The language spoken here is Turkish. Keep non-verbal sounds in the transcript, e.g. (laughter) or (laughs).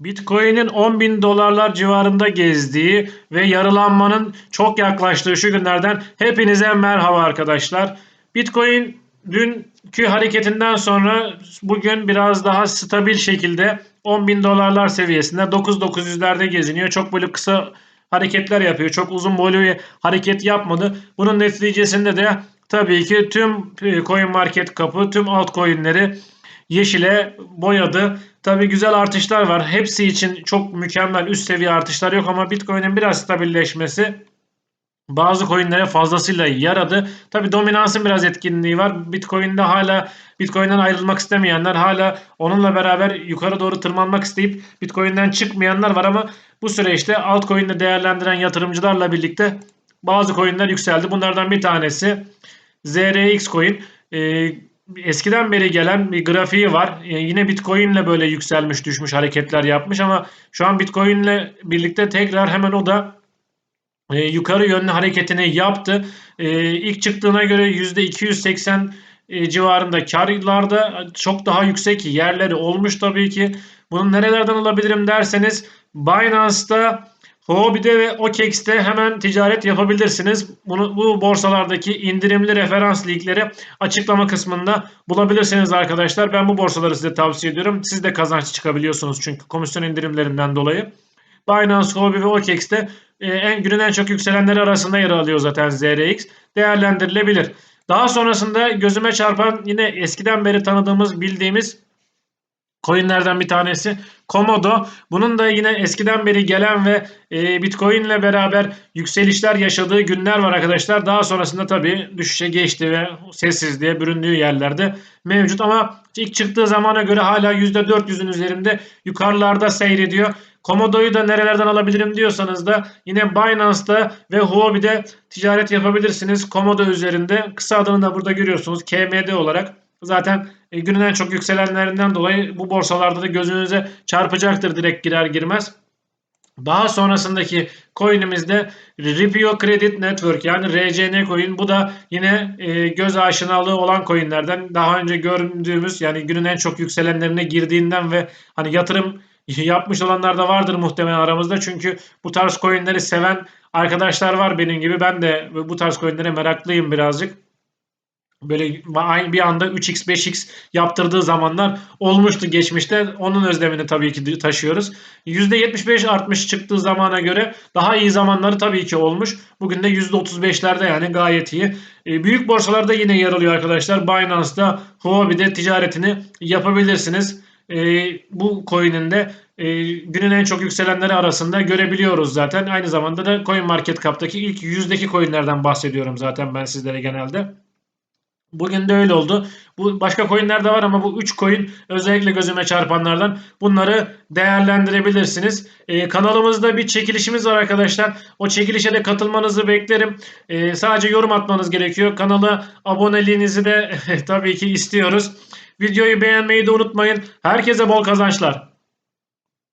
Bitcoin'in 10 bin dolarlar civarında gezdiği ve yarılanmanın çok yaklaştığı şu günlerden hepinize merhaba arkadaşlar. Bitcoin dünkü hareketinden sonra bugün biraz daha stabil şekilde 10 bin dolarlar seviyesinde 9900'lerde geziniyor. Çok böyle kısa hareketler yapıyor. Çok uzun boylu bir hareket yapmadı. Bunun neticesinde de tabii ki tüm e, coin market kapı, tüm altcoin'leri yeşile boyadı. Tabi güzel artışlar var. Hepsi için çok mükemmel üst seviye artışlar yok ama Bitcoin'in biraz stabilleşmesi bazı coinlere fazlasıyla yaradı. Tabi dominansın biraz etkinliği var. Bitcoin'de hala Bitcoin'den ayrılmak istemeyenler hala onunla beraber yukarı doğru tırmanmak isteyip Bitcoin'den çıkmayanlar var ama bu süreçte altcoin'de değerlendiren yatırımcılarla birlikte bazı coinler yükseldi. Bunlardan bir tanesi ZRX coin. Ee, eskiden beri gelen bir grafiği var. Ee, yine Bitcoin ile böyle yükselmiş düşmüş hareketler yapmış ama şu an Bitcoin ile birlikte tekrar hemen o da e, yukarı yönlü hareketini yaptı. E, ilk çıktığına göre %280 e, civarında karlarda çok daha yüksek yerleri olmuş tabii ki. Bunu nerelerden alabilirim derseniz Binance'da Huobi'de ve OKEX'te hemen ticaret yapabilirsiniz. Bunu bu borsalardaki indirimli referans linkleri açıklama kısmında bulabilirsiniz arkadaşlar. Ben bu borsaları size tavsiye ediyorum. Siz de kazanç çıkabiliyorsunuz çünkü komisyon indirimlerinden dolayı. Binance, Huobi ve OKEX'te e, en günün en çok yükselenleri arasında yer alıyor zaten ZRX. Değerlendirilebilir. Daha sonrasında gözüme çarpan yine eskiden beri tanıdığımız, bildiğimiz coinlerden bir tanesi Komodo. Bunun da yine eskiden beri gelen ve e, Bitcoin ile beraber yükselişler yaşadığı günler var arkadaşlar. Daha sonrasında tabii düşüşe geçti ve sessizliğe büründüğü yerlerde mevcut ama ilk çıktığı zamana göre hala %400'ün üzerinde yukarılarda seyrediyor. Komodo'yu da nerelerden alabilirim diyorsanız da yine Binance'da ve Huobi'de ticaret yapabilirsiniz. Komodo üzerinde. Kısa adını da burada görüyorsunuz. KMD olarak. Zaten e, günün en çok yükselenlerinden dolayı bu borsalarda da gözünüze çarpacaktır direkt girer girmez. Daha sonrasındaki coin'imizde Ripio Credit Network yani RCN coin. Bu da yine e, göz aşinalığı olan coinlerden. Daha önce gördüğümüz yani günün en çok yükselenlerine girdiğinden ve hani yatırım yapmış olanlar da vardır muhtemelen aramızda. Çünkü bu tarz coinleri seven arkadaşlar var benim gibi. Ben de bu tarz coinlere meraklıyım birazcık. Böyle aynı bir anda 3x 5x yaptırdığı zamanlar olmuştu geçmişte. Onun özlemini tabii ki taşıyoruz. %75 artmış çıktığı zamana göre daha iyi zamanları tabii ki olmuş. Bugün de %35'lerde yani gayet iyi. E, büyük borsalarda yine yer alıyor arkadaşlar. Binance'da, Huobi'de ticaretini yapabilirsiniz. E, bu coin'in de e, günün en çok yükselenleri arasında görebiliyoruz zaten. Aynı zamanda da Coin Market Cap'taki ilk yüzdeki coinlerden bahsediyorum zaten ben sizlere genelde. Bugün de öyle oldu. Bu başka coinler de var ama bu 3 coin özellikle gözüme çarpanlardan. Bunları değerlendirebilirsiniz. Ee, kanalımızda bir çekilişimiz var arkadaşlar. O çekilişe de katılmanızı beklerim. Ee, sadece yorum atmanız gerekiyor. Kanala aboneliğinizi de (laughs) tabii ki istiyoruz. Videoyu beğenmeyi de unutmayın. Herkese bol kazançlar.